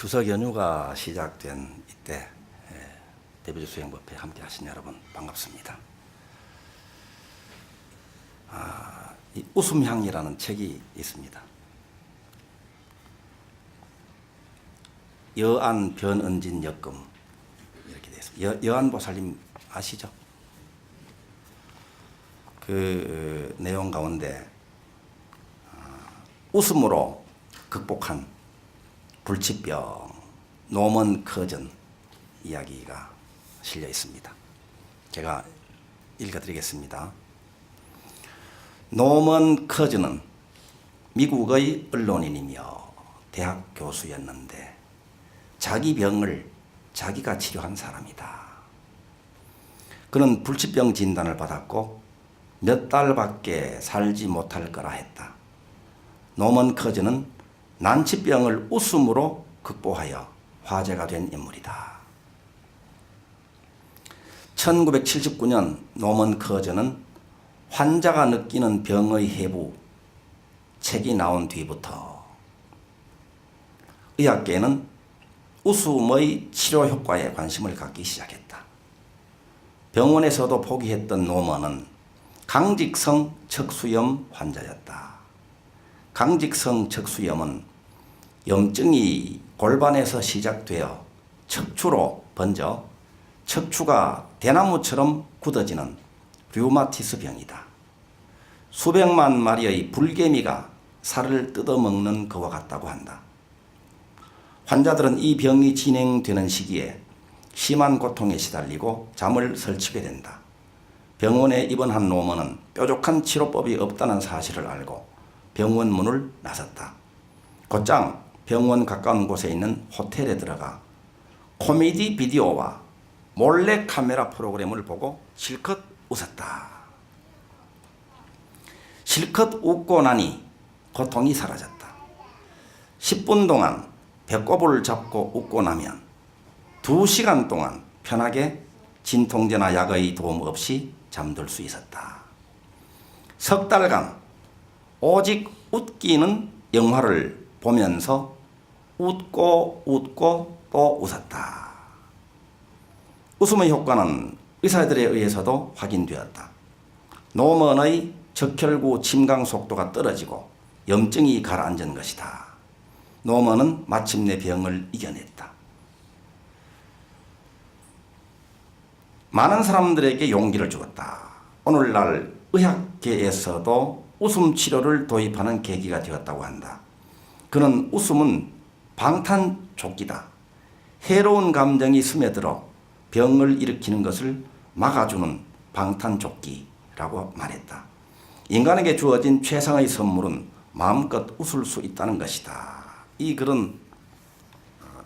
추석 연휴가 시작된 이때 예, 대비주 수행법회 함께 하신 여러분 반갑습니다. 아, 이 웃음향이라는 책이 있습니다. 여안 변은진 역금 이렇게 되어 있습니다. 여, 여안 보살님 아시죠? 그 어, 내용 가운데 아, 웃음으로 극복한 불치병, 노먼 커전 이야기가 실려 있습니다. 제가 읽어드리겠습니다. 노먼 커즈는 미국의 언론인이며 대학 교수였는데 자기 병을 자기가 치료한 사람이다. 그는 불치병 진단을 받았고 몇 달밖에 살지 못할 거라 했다. 노먼 커즈는 난치병을 웃음으로 극복하여 화제가 된 인물이다. 1979년 노먼 커즈는 환자가 느끼는 병의 해부 책이 나온 뒤부터 의학계는 웃음의 치료 효과에 관심을 갖기 시작했다. 병원에서도 포기했던 노먼은 강직성 척수염 환자였다. 강직성 척수염은 염증이 골반에서 시작되어 척추로 번져 척추가 대나무처럼 굳어지는 류마티스 병이다. 수백만 마리의 불개미가 살을 뜯어먹는 것과 같다고 한다. 환자들은 이 병이 진행되는 시기에 심한 고통에 시달리고 잠을 설치게 된다. 병원에 입원한 노먼은 뾰족한 치료법이 없다는 사실을 알고 병원 문을 나섰다. 곧장 병원 가까운 곳에 있는 호텔에 들어가 코미디 비디오와 몰래 카메라 프로그램을 보고 실컷 웃었다. 실컷 웃고 나니 고통이 사라졌다. 10분 동안 배꼽을 잡고 웃고 나면 2시간 동안 편하게 진통제나 약의 도움 없이 잠들 수 있었다. 석 달간 오직 웃기는 영화를 보면서 웃고 웃고 또 웃었다. 웃음의 효과는 의사들에 의해서도 확인되었다. 노먼의 적혈구 침강 속도가 떨어지고 염증이 가라앉은 것이다. 노먼은 마침내 병을 이겨냈다. 많은 사람들에게 용기를 주었다. 오늘날 의학계에서도 웃음 치료를 도입하는 계기가 되었다고 한다. 그는 웃음은 방탄조끼다. 해로운 감정이 스며들어 병을 일으키는 것을 막아주는 방탄조끼라고 말했다. 인간에게 주어진 최상의 선물은 마음껏 웃을 수 있다는 것이다. 이 글은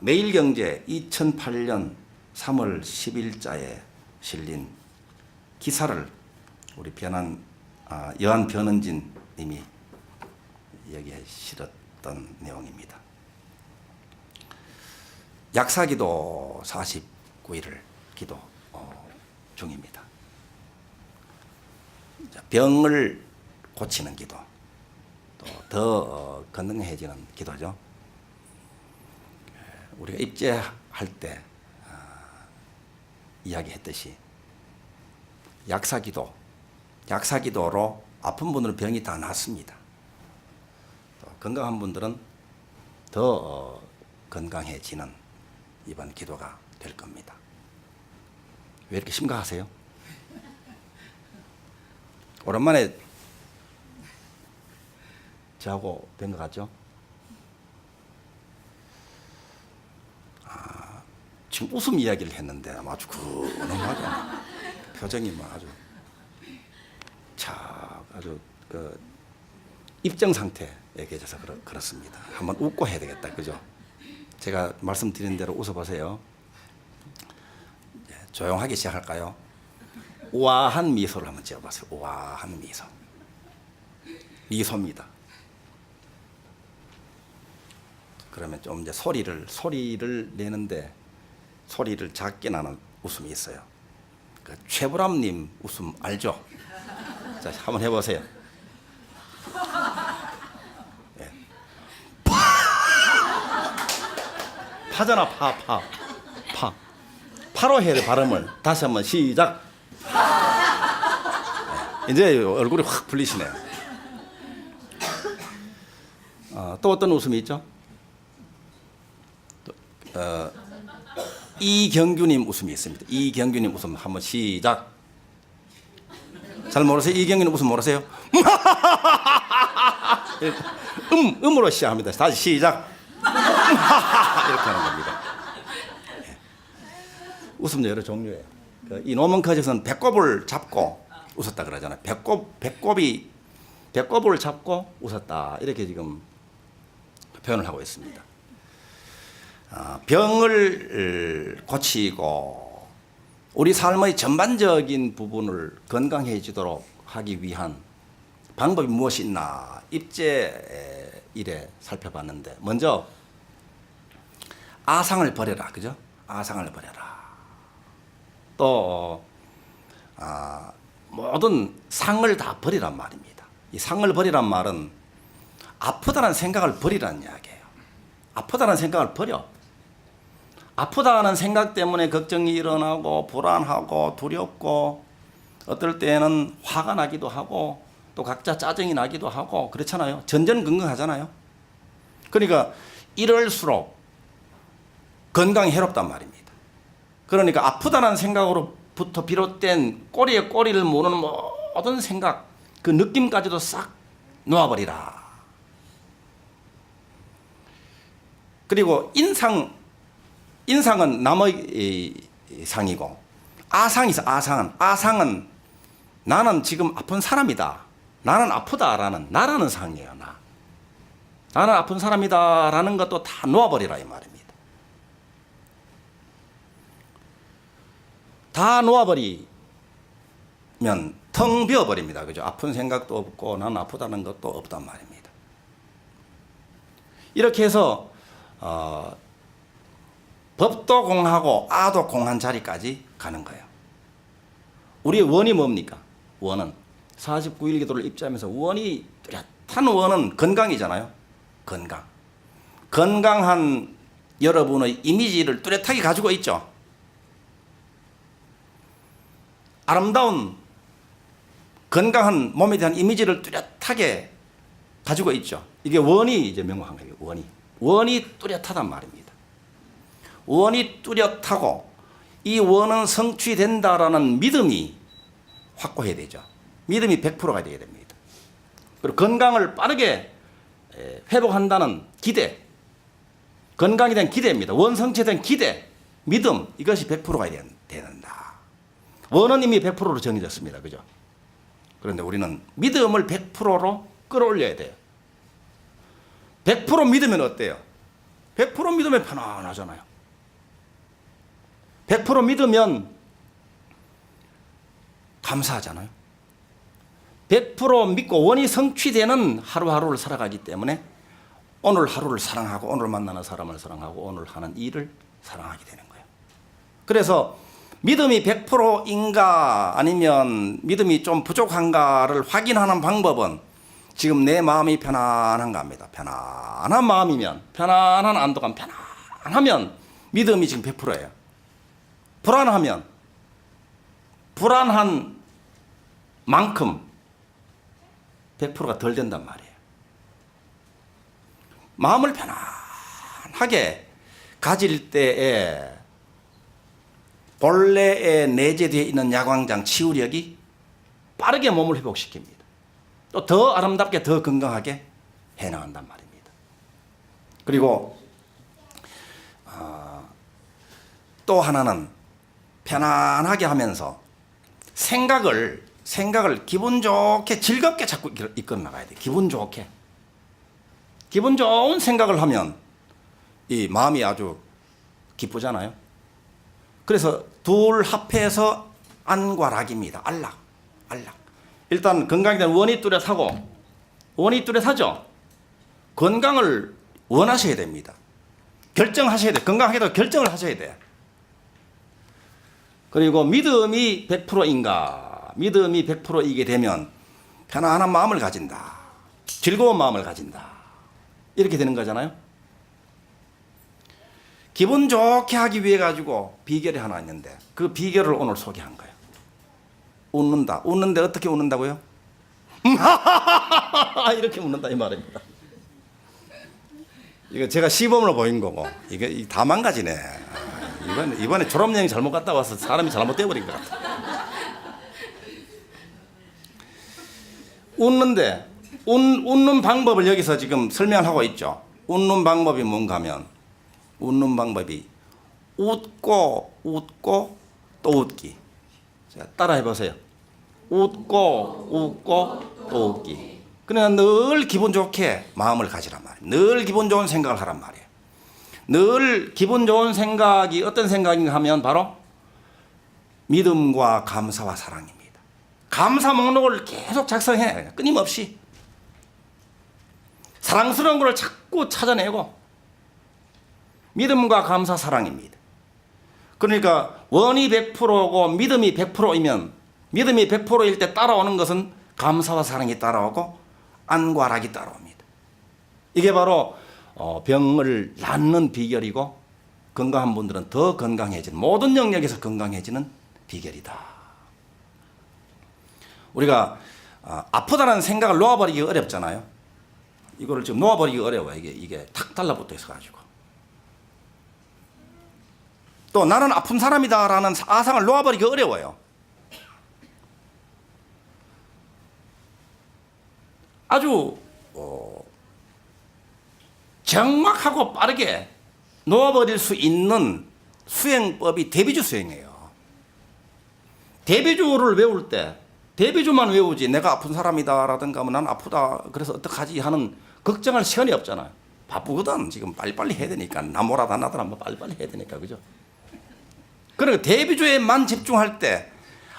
매일경제 2008년 3월 10일자에 실린 기사를 우리 변한 아, 여한 변은진 님이 여기에 실었던 내용입니다. 약사기도 49일을 기도 어, 중입니다. 자, 병을 고치는 기도, 또더 어, 건강해지는 기도죠. 우리가 입제할 때 아, 이야기했듯이 약사기도, 약사기도로 아픈 분들은 병이 다 낫습니다. 또 건강한 분들은 더 어, 건강해지는 이번 기도가 될 겁니다. 왜 이렇게 심각하세요? 오랜만에 저하고 뵌것 같죠? 아, 지금 웃음 이야기를 했는데 아주 근엄하게 표정이 막 아주 자 아주 그 입정 상태에 계셔서 그렇, 그렇습니다. 한번 웃고 해야 되겠다, 그죠? 제가 말씀드린 대로 웃어보세요. 이제 조용하게 시작할까요? 우아한 미소를 한번 지어보세요. 우아한 미소. 미소입니다. 그러면 좀 이제 소리를 소리를 내는데 소리를 작게 나는 웃음이 있어요. 그 최불암님 웃음 알죠? 자 한번 해보세요. 예. 파잖아 파 파. 파. 파로 해야 돼 발음을. 다시 한번 시작. 네, 이제 얼굴이 확 풀리시네요. 어, 또 어떤 웃음이 있죠? 또, 어, 이경규님 웃음이 있습니다. 이경규님 웃음 한번 시작. 잘 모르세요? 이경규님 웃음 모르세요? 음, 음으로 시작합니다. 다시 시작. 이렇게 하는 겁니다. 예. 웃음도 여러 종류예요. 그이 노먼 커즈에서는 배꼽을 잡고 웃었다 그러잖아요. 배꼽, 배꼽이, 배꼽을 잡고 웃었다. 이렇게 지금 표현을 하고 있습니다. 아, 병을 고치고 우리 삶의 전반적인 부분을 건강해지도록 하기 위한 방법이 무엇이 있나 입제 일에 살펴봤는데 먼저 아상을 버려라 그죠? 아상을 버려라 또 아, 모든 상을 다 버리란 말입니다. 이 상을 버리란 말은 아프다는 생각을 버리라는 이야기예요. 아프다는 생각을 버려. 아프다는 생각 때문에 걱정이 일어나고 불안하고 두렵고 어떨 때는 화가 나기도 하고 또 각자 짜증이 나기도 하고 그렇잖아요. 전전긍긍하잖아요. 그러니까 이럴수록 건강이 해롭단 말입니다. 그러니까 아프다는 생각으로부터 비롯된 꼬리에 꼬리를 무는 모든 생각 그 느낌까지도 싹 놓아버리라. 그리고 인상 인상은 남의 상이고 아상이 있어 아상은. 아상은 나는 지금 아픈 사람이다. 나는 아프다라는 나라는 상이에요 나. 나는 아픈 사람이다라는 것도 다 놓아버리라 이 말입니다. 다 놓아버리면 텅 비어버립니다. 그죠? 아픈 생각도 없고 나는 아프다는 것도 없단 말입니다. 이렇게 해서 어, 법도 공하고 아도 공한 자리까지 가는 거예요. 우리의 원이 뭡니까? 원은 49일 기도를 입자하면서 원이 뚜렷한 원은 건강이잖아요. 건강. 건강한 여러분의 이미지를 뚜렷하게 가지고 있죠. 아름다운 건강한 몸에 대한 이미지를 뚜렷하게 가지고 있죠. 이게 원이 이제 명확한 거예요. 원이. 원이 뚜렷하단 말입니다. 원이 뚜렷하고 이 원은 성취된다라는 믿음이 확고해야 되죠. 믿음이 100%가 되어야 됩니다. 그리고 건강을 빠르게 에, 회복한다는 기대, 건강에 대한 기대입니다. 원 성취에 대한 기대, 믿음 이것이 100%가 되는다. 원은 이미 100%로 정해졌습니다. 그죠? 그런데 우리는 믿음을 100%로 끌어올려야 돼요. 100% 믿으면 어때요? 100% 믿으면 편안하잖아요. 100% 믿으면 감사하잖아요. 100% 믿고 원이 성취되는 하루하루를 살아가기 때문에 오늘 하루를 사랑하고 오늘 만나는 사람을 사랑하고 오늘 하는 일을 사랑하게 되는 거예요. 그래서 믿음이 100%인가 아니면 믿음이 좀 부족한가를 확인하는 방법은 지금 내 마음이 편안한가 합니다. 편안한 마음이면 편안한 안도감 편안하면 믿음이 지금 100%예요. 불안하면 불안한 만큼 100%가 덜 된단 말이에요. 마음을 편안하게 가질 때에 본래에 내재되어 있는 야광장 치유력이 빠르게 몸을 회복시킵니다. 또 더 아름답게 더 건강하게 해나간단 말입니다. 그리고 어, 또 하나는 편안하게 하면서 생각을 생각을 기분 좋게 즐겁게 자꾸 이끌어 나가야 돼. 기분 좋게. 기분 좋은 생각을 하면 이 마음이 아주 기쁘잖아요. 그래서 둘 합해서 안과 락입니다. 안락, 안락. 일단 건강에 대한 원이 뚜렷하고 원이 뚜렷하죠. 건강을 원하셔야 됩니다. 결정하셔야 돼. 건강하게도 결정을 하셔야 돼. 그리고 믿음이 100%인가? 믿음이 100%이게 되면 편안한 마음을 가진다. 즐거운 마음을 가진다. 이렇게 되는 거잖아요. 기분 좋게 하기 위해 가지고 비결이 하나 있는데 그 비결을 오늘 소개한 거예요. 웃는다. 웃는데 어떻게 웃는다고요? 이렇게 웃는다 이 말입니다. 이거 제가 시범으로 보인 거고 이게 이다 망가지네. 아, 이번에 이번에 졸업여행 잘못 갔다 와서 사람이 잘못돼 버린 것 같아. 웃는데 웃, 웃는 방법을 여기서 지금 설명하고 있죠. 웃는 방법이 뭔가 하면 웃는 방법이 웃고 웃고 또 웃기. 자, 따라해 보세요. 웃고 웃고 또 웃기. 그러니까 늘 기분 좋게 마음을 가지란 말이에요. 늘 기분 좋은 생각을 하란 말이에요. 늘 기분 좋은 생각이 어떤 생각인가 하면 바로 믿음과 감사와 사랑입니다. 감사 목록을 계속 작성해 끊임없이 사랑스러운 것을 자꾸 찾아내고 믿음과 감사 사랑입니다. 그러니까 원이 100%고 믿음이 100%이면 믿음이 100%일 때 따라오는 것은 감사와 사랑이 따라오고 안과 락이 따라옵니다. 이게 바로 어, 병을 낫는 비결이고 건강한 분들은 더 건강해지는 모든 영역에서 건강해지는 비결이다. 우리가 아, 아프다는 생각을 놓아버리기 어렵잖아요. 이거를 지금 놓아버리기 어려워요. 이게 이게 탁 달라붙어 있어 가지고. 또 나는 아픈 사람이다라는 아상을 놓아버리기 어려워요. 아주 어, 정확하고 빠르게 놓아버릴 수 있는 수행법이 대비주 수행이에요. 대비주를 외울 때 대비주만 외우지 내가 아픈 사람이다 라든가 하면 난 아프다 그래서 어떡하지 하는 걱정할 시간이 없잖아요. 바쁘거든 지금 빨리빨리 해야 되니까 나무라다 나더라 뭐 빨리빨리 해야 되니까 그죠? 그러니까 대비주에만 집중할 때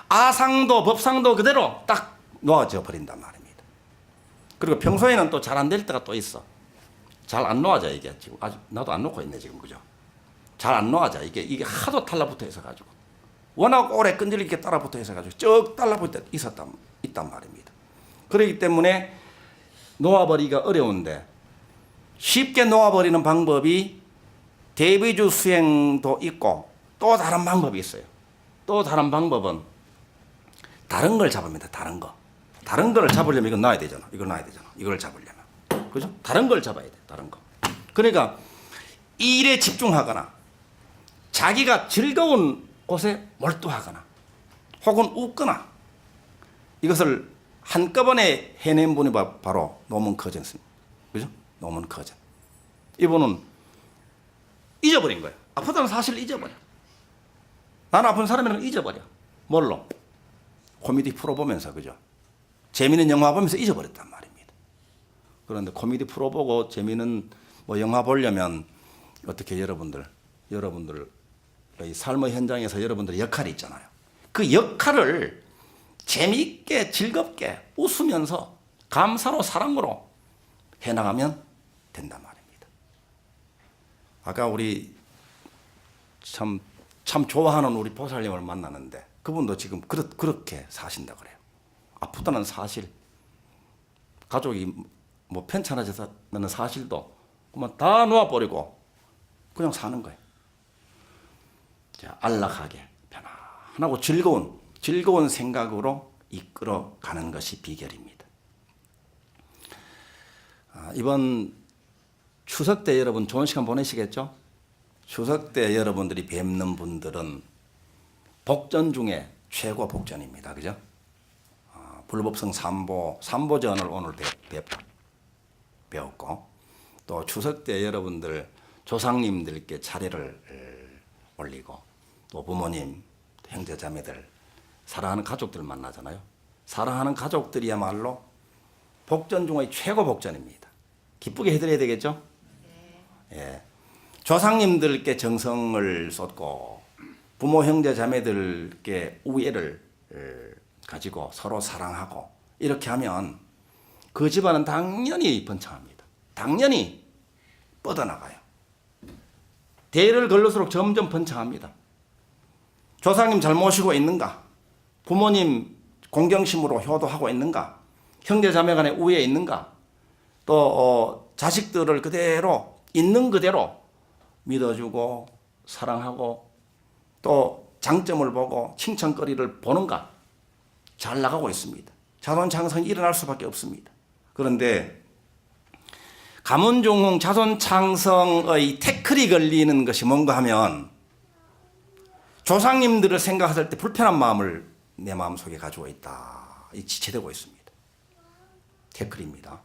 아상도 법상도 그대로 딱 놓아져 버린단 말입니다. 그리고 평소에는 또 잘 안 될 때가 또 있어. 잘 안 놓아져 이게 지금 아직 나도 안 놓고 있네 지금 그죠? 잘 안 놓아져 이게 이게 하도 달라붙어 있어 가지고 워낙 오래 끈질기게 따라붙어 있어 가지고 쭉 달라붙어 있었단 있단 말입니다. 그렇기 때문에 놓아버리기가 어려운데 쉽게 놓아버리는 방법이 대비주 수행도 있고 또 다른 방법이 있어요. 또 다른 방법은 다른 걸 잡습니다. 다른 거. 다른 거를 잡으려면 이건 놔야 되잖아. 이걸 놔야 되잖아. 이걸 잡으려면. 그죠? 다른 걸 잡아야 돼. 다른 거. 그러니까 이 일에 집중하거나 자기가 즐거운 곳에 몰두하거나 혹은 웃거나 이것을 한꺼번에 해낸 분이 바- 바로 노문 커전스입니다. 그죠? 노문 커전. 이분은 잊어버린 거예요. 아프다는 사실을 잊어버려. 나는 아픈 사람이라는 걸 잊어버려. 뭘로? 코미디 프로 보면서 그죠? 재미있는 영화 보면서 잊어버렸단 말입니다. 그런데 코미디 프로 보고 재미있는 뭐 영화 보려면 어떻게 여러분들 여러분들 이 삶의 현장에서 여러분들 역할이 있잖아요. 그 역할을 재미있게 즐겁게 웃으면서 감사로 사랑으로 해나가면 된단 말입니다. 아까 우리 참, 참 좋아하는 우리 보살님을 만나는데 그분도 지금 그렇, 그렇게 사신다 그래요. 아프다는 사실, 가족이 뭐 편찮아졌다는 사실도 그만 다 놓아버리고 그냥 사는 거예요. 자, 안락하게 편안하고 즐거운 즐거운 생각으로 이끌어 가는 것이 비결입니다. 아, 이번 추석 때 여러분 좋은 시간 보내시겠죠? 추석 때 여러분들이 뵙는 분들은 복전 중에 최고 복전입니다. 그죠? 아, 불법성 삼보, 삼보전을 오늘 배, 배, 배웠고 또 추석 때 여러분들 조상님들께 차례를 에, 올리고 또 부모님, 형제 자매들 사랑하는 가족들 만나잖아요. 사랑하는 가족들이야말로 복전 중의 최고 복전입니다. 기쁘게 해드려야 되겠죠? 예. 조상님들께 정성을 쏟고 부모 형제 자매들께 우애를 에, 가지고 서로 사랑하고 이렇게 하면 그 집안은 당연히 번창합니다. 당연히 뻗어나가요. 대를 걸를수록 점점 번창합니다. 조상님 잘 모시고 있는가? 부모님 공경심으로 효도하고 있는가? 형제 자매 간에 우애 있는가? 또 어, 자식들을 그대로 있는 그대로 믿어주고 사랑하고 또 장점을 보고 칭찬거리를 보는가 잘 나가고 있습니다. 자손창성이 일어날 수밖에 없습니다. 그런데 가문종흥 자손창성의 태클이 걸리는 것이 뭔가 하면 조상님들을 생각할 때 불편한 마음을 내 마음속에 가지고 있다. 이 지체되고 있습니다. 태클입니다.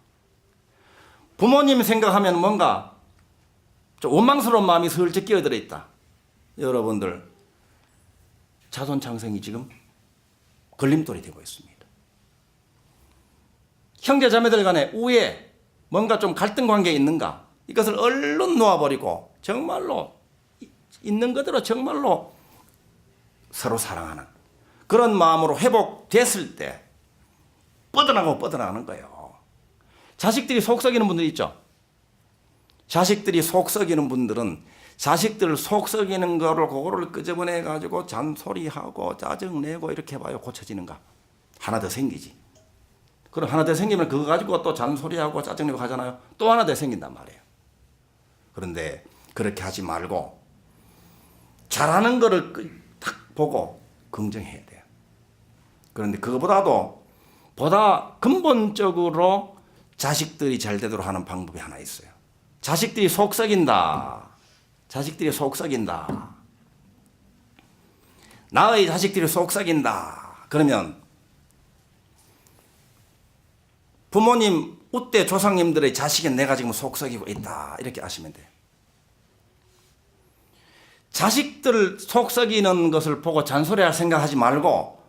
부모님 생각하면 뭔가 좀 원망스러운 마음이 슬쩍 끼어들어 있다. 여러분들 자손창성이 지금 걸림돌이 되고 있습니다. 형제 자매들 간에 우애 뭔가 좀 갈등 관계 있는가 이것을 얼른 놓아버리고 정말로 이- 있는 그대로 정말로 서로 사랑하는 그런 마음으로 회복됐을 때 뻗어나가고 뻗어나가는 거예요. 자식들이 속 썩이는 분들 있죠. 자식들이 속 썩이는 분들은 자식들 속 썩이는 거를 그거를 끄집어내 가지고 잔소리하고 짜증내고 이렇게 해봐요 고쳐지는가 하나 더 생기지 그럼 하나 더 생기면 그거 가지고 또 잔소리하고 짜증내고 하잖아요 또 하나 더 생긴단 말이에요 그런데 그렇게 하지 말고 잘하는 거를 끄- 딱 보고 긍정해야 돼요 그런데 그거보다도 보다 근본적으로 자식들이 잘 되도록 하는 방법이 하나 있어요 자식들이 속 썩인다. 자식들이 속 썩인다. 나의 자식들이 속 썩인다. 그러면 부모님, 우때 조상님들의 자식은 내가 지금 속 썩이고 있다. 이렇게 아시면 돼요. 자식들 속 썩이는 것을 보고 잔소리할 생각하지 말고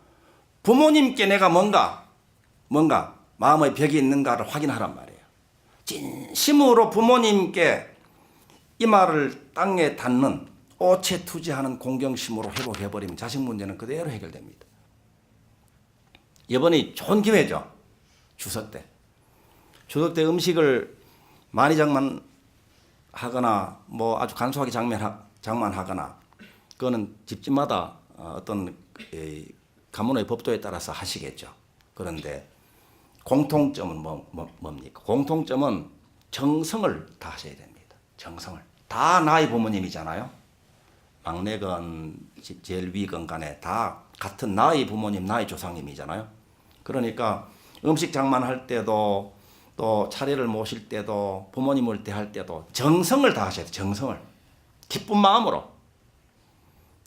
부모님께 내가 뭔가 뭔가 마음의 벽이 있는가를 확인하란 말이에요. 진심으로 부모님께 이 말을 땅에 닿는 오체 투지하는 공경심으로 회복해버리면 자식 문제는 그대로 해결됩니다. 이번이 좋은 기회죠. 추석 때. 추석 때 음식을 많이 장만하거나 뭐 아주 간소하게 장만 장만하거나 그거는 집집마다 어, 어떤 이 가문의 법도에 따라서 하시겠죠. 그런데 공통점은 뭐, 뭐, 뭡니까? 공통점은 정성을 다 하셔야 됩니다. 정성을. 다 나의 부모님이잖아요. 막내건 지- 제일 위건 간에 다 같은 나의 부모님, 나의 조상님이잖아요. 그러니까 음식 장만할 때도 또 차례를 모실 때도 부모님 올때할 때도 정성을 다하셔야 돼요. 정성을. 기쁜 마음으로.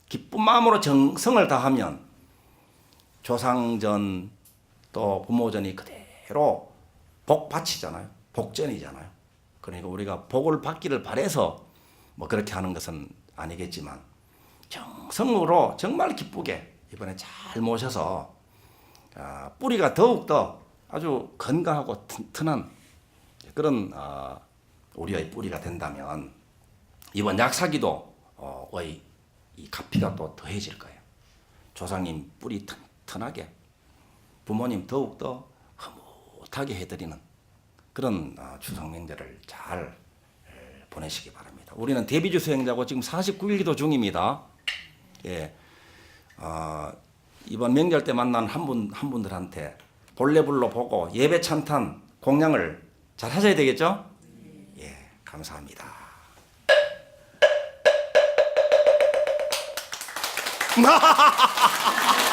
기쁜 마음으로 정성을 다하면 조상전 또 부모전이 그대로 복 받치잖아요. 복전이잖아요. 그러니까 우리가 복을 받기를 바래서 뭐 그렇게 하는 것은 아니겠지만 정성으로 정말 기쁘게 이번에 잘 모셔서 아, 뿌리가 더욱더 아주 건강하고 튼튼한 그런 아, 우리의 뿌리가 된다면 이번 약사기도 어, 의 이 가피가 또 더해질 거예요. 조상님 뿌리 튼튼하게 부모님 더욱더 흐뭇하게 해드리는 그런 어, 추석 명절을 잘 에, 보내시기 바랍니다. 우리는 데뷔주 수행자고 지금 49일 기도 중입니다. 예, 어, 이번 명절 때 만난 한 분 한 분들한테 본래불로 보고 예배 찬탄 공양을 잘 하셔야 되겠죠? 예, 감사합니다.